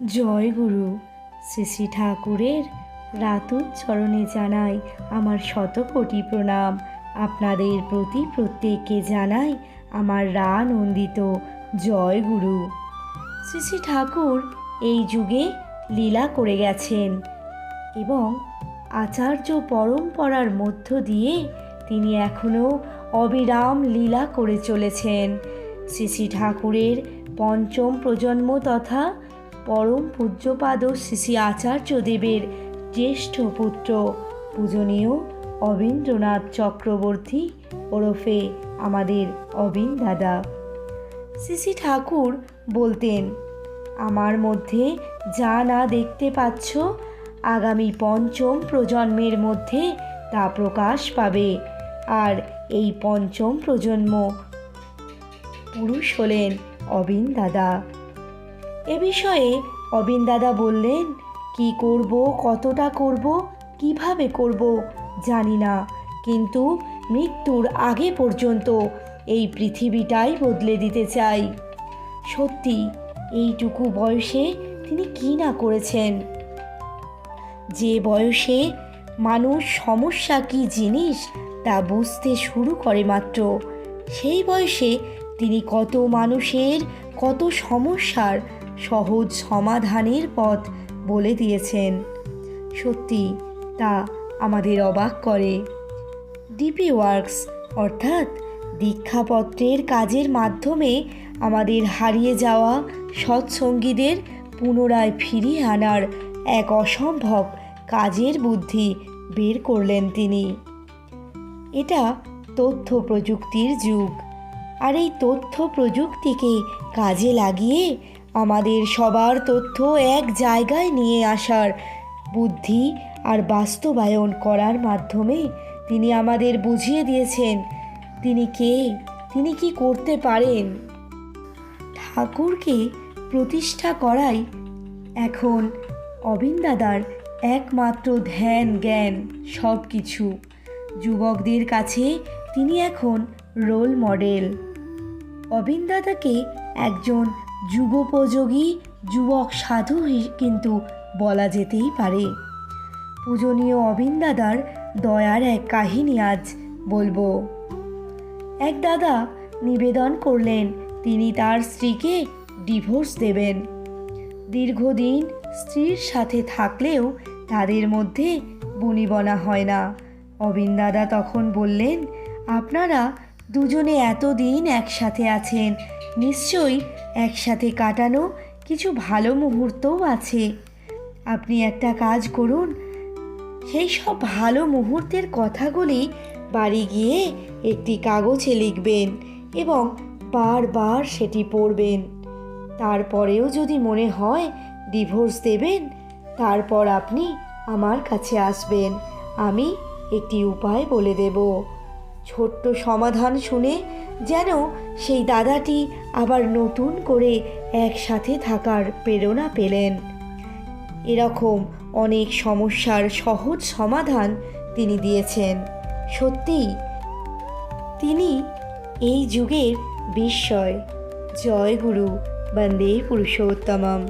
জয় গুরু। শ্রী শ্রী ঠাকুরের রাতুর চরণে জানাই আমার শতকোটি প্রণাম। আপনাদের প্রতি প্রত্যেককে জানাই আমার রা নন্দিত জয় গুরু। শ্রী শ্রী ঠাকুর এই যুগে লীলা করে গেছেন এবং আচার্য পরম্পরার মধ্য দিয়ে তিনি এখনও অবিরাম লীলা করে চলেছেন। শ্রী শ্রী ঠাকুরের পঞ্চম প্রজন্ম তথা পরম পূজ্যপাদ শ্রী শ্রী আচার্যদেবের জ্যেষ্ঠ পুত্র। পূজনীয় অবীন্দ্রনাথ চক্রবর্তী ওরফে আমাদের অবিন দাদা। শ্রী ঠাকুর বলতেন, আমার মধ্যে যা না দেখতে পাচ্ছ, আগামী পঞ্চম প্রজন্মের মধ্যে তা প্রকাশ পাবে। আর এই পঞ্চম প্রজন্ম পুরুষ হলেন অবিন দাদা। এ বিষয়ে অবিন দাদা বললেন, কি করব, কতটা করব, কীভাবে করব জানি না। কিন্তু মৃত্যুর আগে পর্যন্ত এই পৃথিবীটাই বদলে দিতে চাই। সত্যি, এইটুকু বয়সে তিনি কি না করেছেন? যে বয়সে মানুষ সমস্যা কি জিনিস তা বুঝতে শুরু করে মাত্র, সেই বয়সে তিনি কত মানুষের কত সমস্যার সহজ সমাধানের পথ বলে দিয়েছেন। সত্যি, তা আমাদের অবাক করে। ডিপি ওয়ার্কস, অর্থাৎ দীক্ষাপত্রের কাজের মাধ্যমে আমাদের হারিয়ে যাওয়া সৎসঙ্গীদের পুনরায় ফিরিয়ে আনার এক অসম্ভব কাজের বুদ্ধি বের করলেন তিনি। এটা তথ্য প্রযুক্তির যুগ। আর এই তথ্য প্রযুক্তিকে কাজে লাগিয়ে আমাদের সবার তথ্য এক জায়গায় নিয়ে আসার বুদ্ধি আর বাস্তবায়ন করার মাধ্যমে তিনি আমাদের বুঝিয়ে দিয়েছেন। তিনি কে? তিনি কি করতে পারেন? ঠাকুরকে প্রতিষ্ঠা করাই এখন অবিন্দাদার একমাত্র ধ্যান, জ্ঞান সব কিছু যুবকদের কাছে তিনি এখন রোল মডেল অবিন্দাদাকে একজন যুগোপযোগী যুবক সাধু কিন্তু বলা যেতেই পারে। পূজনীয় অবিন্দাদার দয়ার এক কাহিনী আজ বলব। এক দাদা নিবেদন করলেন, তিনি তার স্ত্রীকে ডিভোর্স দেবেন। দীর্ঘদিন স্ত্রীর সাথে থাকলেও তাদের মধ্যে বনিবনা হয় না। অবিন দাদা তখন বললেন, আপনারা দুজনে এতদিন একসাথে আছেন। নিশ্চয়ই একসাথে কাটানো কিছু ভালো মুহূর্তও আছে। আপনি একটা কাজ করুন। সেই সব ভালো মুহূর্তের কথাগুলি বাড়ি গিয়ে একটি কাগজে লিখবেন এবং বারবার সেটি পড়বেন। তারপরেও যদি মনে হয় ডিভোর্স দেবেন, তারপর আপনি আমার কাছে আসবেন। আমি একটি উপায় বলে দেব। ছোট্ট সমাধান শুনে যেন সেই দাদাটি আবার নতুন করে একসাথে থাকার প্রেরণা পেলেন। এরকম অনেক সমস্যার সহজ সমাধান তিনি দিয়েছেন। সত্যিই তিনি এই যুগের বিস্ময়। জয় গুরু, বন্দে পুরুষোত্তমম।